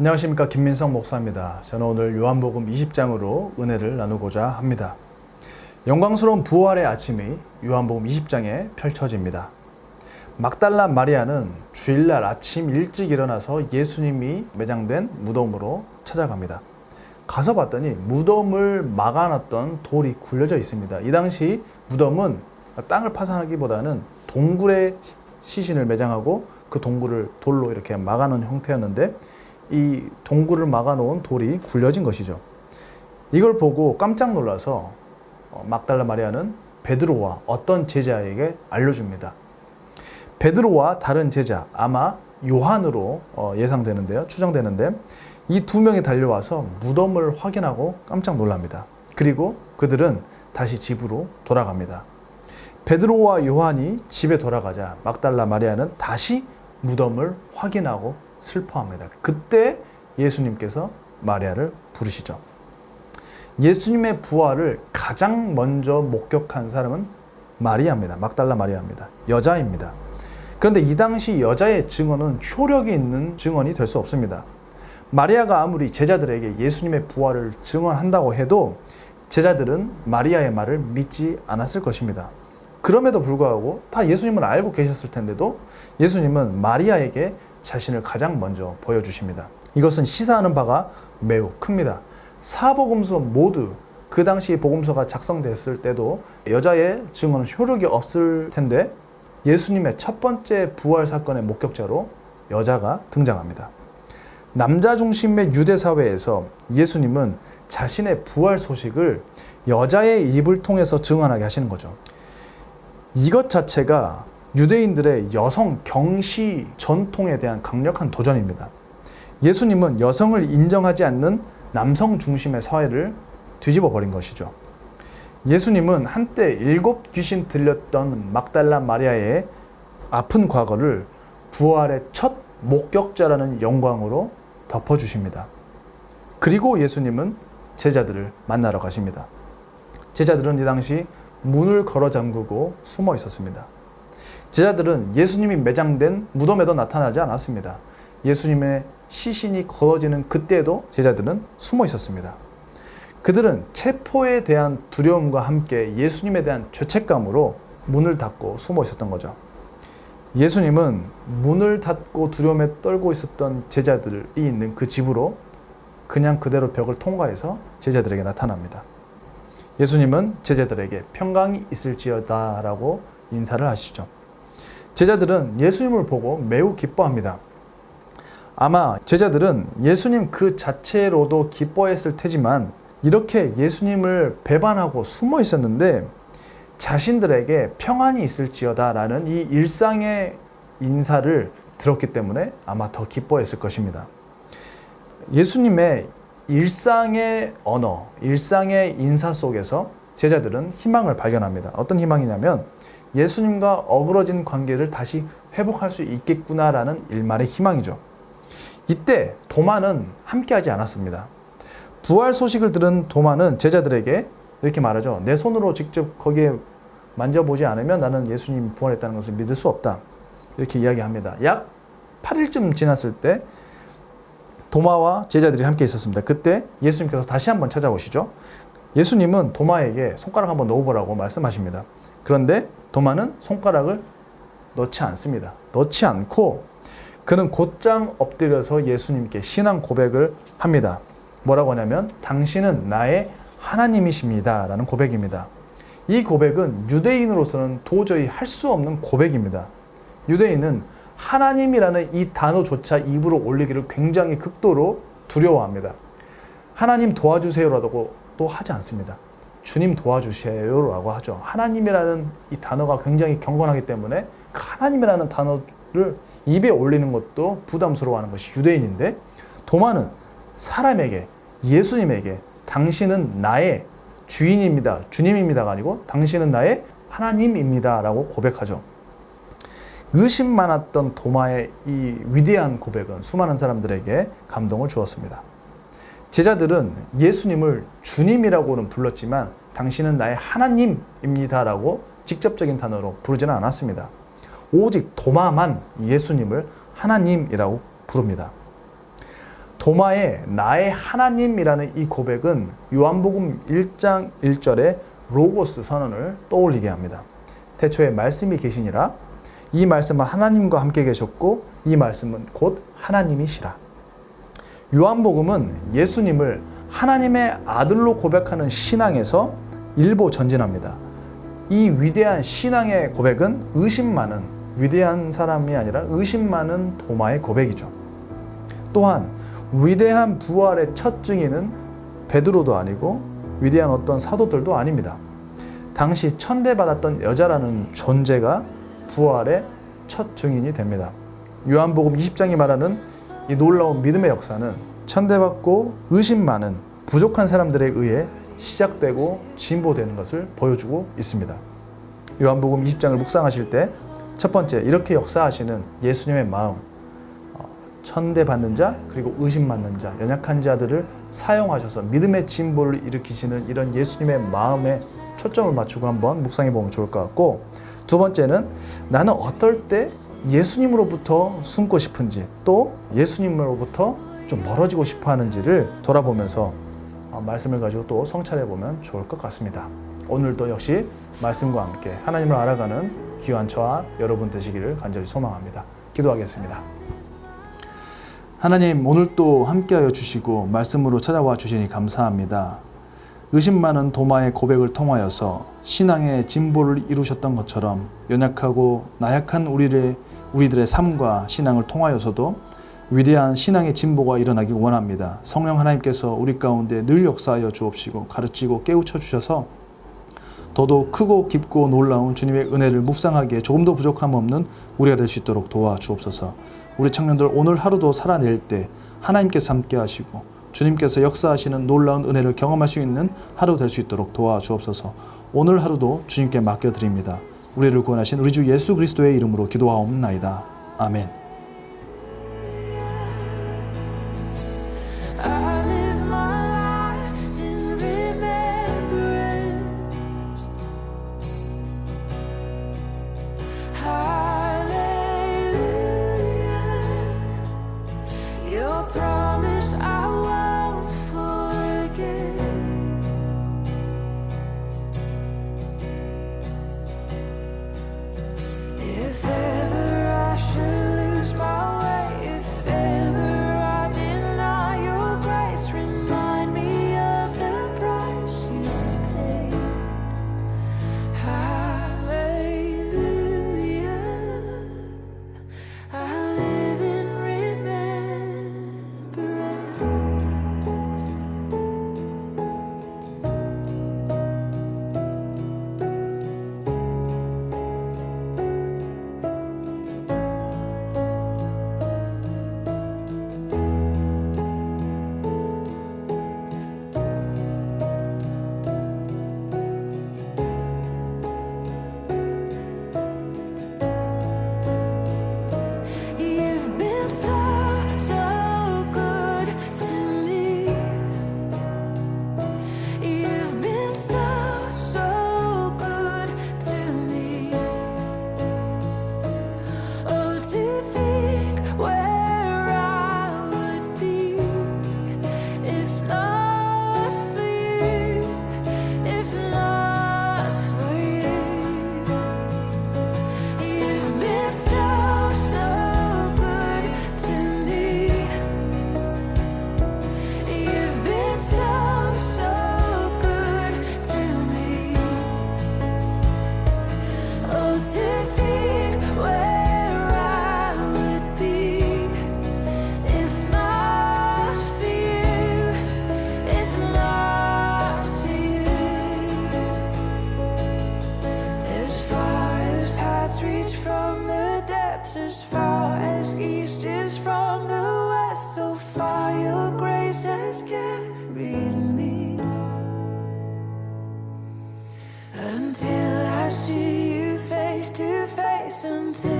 안녕하십니까 김민성 목사입니다. 저는 오늘 요한복음 20장으로 은혜를 나누고자 합니다. 영광스러운 부활의 아침이 요한복음 20장에 펼쳐집니다. 막달라 마리아는 주일날 아침 일찍 일어나서 예수님이 매장된 무덤으로 찾아갑니다. 가서 봤더니 무덤을 막아놨던 돌이 굴려져 있습니다. 이 당시 무덤은 땅을 파산하기보다는 동굴에 시신을 매장하고 그 동굴을 돌로 이렇게 막아놓은 형태였는데 이 동굴을 막아놓은 돌이 굴려진 것이죠. 이걸 보고 깜짝 놀라서 어, 막달라 마리아는 베드로와 어떤 제자에게 알려줍니다. 베드로와 다른 제자 아마 요한으로 어, 예상되는데요. 추정되는데 이 두 명이 달려와서 무덤을 확인하고 깜짝 놀랍니다. 그리고 그들은 다시 집으로 돌아갑니다. 베드로와 요한이 집에 돌아가자 막달라 마리아는 다시 무덤을 확인하고 슬퍼합니다. 그때 예수님께서 마리아를 부르시죠. 예수님의 부활을 가장 먼저 목격한 사람은 마리아입니다. 막달라 마리아입니다. 여자입니다. 그런데 이 당시 여자의 증언은 효력이 있는 증언이 될 수 없습니다. 마리아가 아무리 제자들에게 예수님의 부활을 증언한다고 해도 제자들은 마리아의 말을 믿지 않았을 것입니다. 그럼에도 불구하고 다 예수님을 알고 계셨을 텐데도 예수님은 마리아에게 자신을 가장 먼저 보여주십니다. 이것은 시사하는 바가 매우 큽니다. 사복음서 모두 그 당시 복음서가 작성됐을 때도 여자의 증언은 효력이 없을 텐데 예수님의 첫 번째 부활 사건의 목격자로 여자가 등장합니다. 남자 중심의 유대 사회에서 예수님은 자신의 부활 소식을 여자의 입을 통해서 증언하게 하시는 거죠. 이것 자체가 유대인들의 여성 경시 전통에 대한 강력한 도전입니다. 예수님은 여성을 인정하지 않는 남성 중심의 사회를 뒤집어 버린 것이죠. 예수님은 한때 일곱 귀신 들렸던 막달라 마리아의 아픈 과거를 부활의 첫 목격자라는 영광으로 덮어주십니다. 그리고 예수님은 제자들을 만나러 가십니다. 제자들은 이 당시 문을 걸어 잠그고 숨어 있었습니다. 제자들은 예수님이 매장된 무덤에도 나타나지 않았습니다. 예수님의 시신이 걸어지는 그때도 제자들은 숨어 있었습니다. 그들은 체포에 대한 두려움과 함께 예수님에 대한 죄책감으로 문을 닫고 숨어 있었던 거죠. 예수님은 문을 닫고 두려움에 떨고 있었던 제자들이 있는 그 집으로 그냥 그대로 벽을 통과해서 제자들에게 나타납니다. 예수님은 제자들에게 평강이 있을지어다라고 인사를 하시죠. 제자들은 예수님을 보고 매우 기뻐합니다. 아마 제자들은 예수님 그 자체로도 기뻐했을 테지만 이렇게 예수님을 배반하고 숨어 있었는데 자신들에게 평안이 있을지어다라는 이 일상의 인사를 들었기 때문에 아마 더 기뻐했을 것입니다. 예수님의 일상의 언어, 일상의 인사 속에서 제자들은 희망을 발견합니다. 어떤 희망이냐면 예수님과 어그러진 관계를 다시 회복할 수 있겠구나라는 일말의 희망이죠. 이때 도마는 함께하지 않았습니다. 부활 소식을 들은 도마는 제자들에게 이렇게 말하죠. 내 손으로 직접 거기에 만져보지 않으면 나는 예수님이 부활했다는 것을 믿을 수 없다. 이렇게 이야기합니다. 약 8일쯤 지났을 때 도마와 제자들이 함께 있었습니다. 그때 예수님께서 다시 한번 찾아오시죠. 예수님은 도마에게 손가락 한번 넣어보라고 말씀하십니다. 그런데 도마는 손가락을 넣지 않습니다. 넣지 않고 그는 곧장 엎드려서 예수님께 신앙 고백을 합니다. 뭐라고 하냐면 당신은 나의 하나님이십니다. 라는 고백입니다. 이 고백은 유대인으로서는 도저히 할 수 없는 고백입니다. 유대인은 하나님이라는 이 단어조차 입으로 올리기를 굉장히 극도로 두려워합니다. 하나님 도와주세요라고 또 하지 않습니다. 주님 도와주세요라고 하죠. 하나님이라는 이 단어가 굉장히 경건하기 때문에 그 하나님이라는 단어를 입에 올리는 것도 부담스러워하는 것이 유대인인데 도마는 사람에게 예수님에게 당신은 나의 주인입니다. 주님입니다가 아니고 당신은 나의 하나님입니다라고 고백하죠. 의심 많았던 도마의 이 위대한 고백은 수많은 사람들에게 감동을 주었습니다. 제자들은 예수님을 주님이라고는 불렀지만 당신은 나의 하나님입니다라고 직접적인 단어로 부르지는 않았습니다. 오직 도마만 예수님을 하나님이라고 부릅니다. 도마의 나의 하나님이라는 이 고백은 요한복음 1장 1절의 로고스 선언을 떠올리게 합니다. 태초에 말씀이 계시니라 이 말씀은 하나님과 함께 계셨고 이 말씀은 곧 하나님이시라. 요한복음은 예수님을 하나님의 아들로 고백하는 신앙에서 일보 전진합니다. 이 위대한 신앙의 고백은 의심 많은 위대한 사람이 아니라 의심 많은 도마의 고백이죠. 또한 위대한 부활의 첫 증인은 베드로도 아니고 위대한 어떤 사도들도 아닙니다. 당시 천대받았던 여자라는 존재가 부활의 첫 증인이 됩니다. 요한복음 20장이 말하는 이 놀라운 믿음의 역사는 천대받고 의심 많은 부족한 사람들에 의해 시작되고 진보되는 것을 보여주고 있습니다. 요한복음 20장을 묵상하실 때 첫 번째 이렇게 역사하시는 예수님의 마음 어, 천대받는 자 그리고 의심 받는 자 연약한 자들을 사용하셔서 믿음의 진보를 일으키시는 이런 예수님의 마음에 초점을 맞추고 한번 묵상해 보면 좋을 것 같고 두 번째는 나는 어떨 때 예수님으로부터 숨고 싶은지 또 예수님으로부터 좀 멀어지고 싶어 하는지를 돌아보면서 어, 말씀을 가지고 또 성찰해 보면 좋을 것 같습니다. 오늘도 역시 말씀과 함께 하나님을 알아가는 귀한 저와 여러분 되시기를 간절히 소망합니다. 기도하겠습니다. 하나님 오늘 또 함께하여 주시고 말씀으로 찾아와 주시니 감사합니다. 의심 많은 도마의 고백을 통하여서 신앙의 진보를 이루셨던 것처럼 연약하고 나약한 우리의 우리들의 삶과 신앙을 통하여서도 위대한 신앙의 진보가 일어나기 원합니다. 성령 하나님께서 우리 가운데 늘 역사하여 주옵시고 가르치고 깨우쳐 주셔서 더더욱 크고 깊고 놀라운 주님의 은혜를 묵상하기에 조금도 부족함 없는 우리가 될 수 있도록 도와주옵소서. 우리 청년들 오늘 하루도 살아낼 때 하나님께서 함께 하시고 주님께서 역사하시는 놀라운 은혜를 경험할 수 있는 하루 될 수 있도록 도와주옵소서. 오늘 하루도 주님께 맡겨드립니다. 우리를 구원하신 우리 주 예수 그리스도의 이름으로 기도하옵나이다. 아멘. Reach from the depths, as far as east is from the west, so far your grace has carried me. Until I see you face to face, until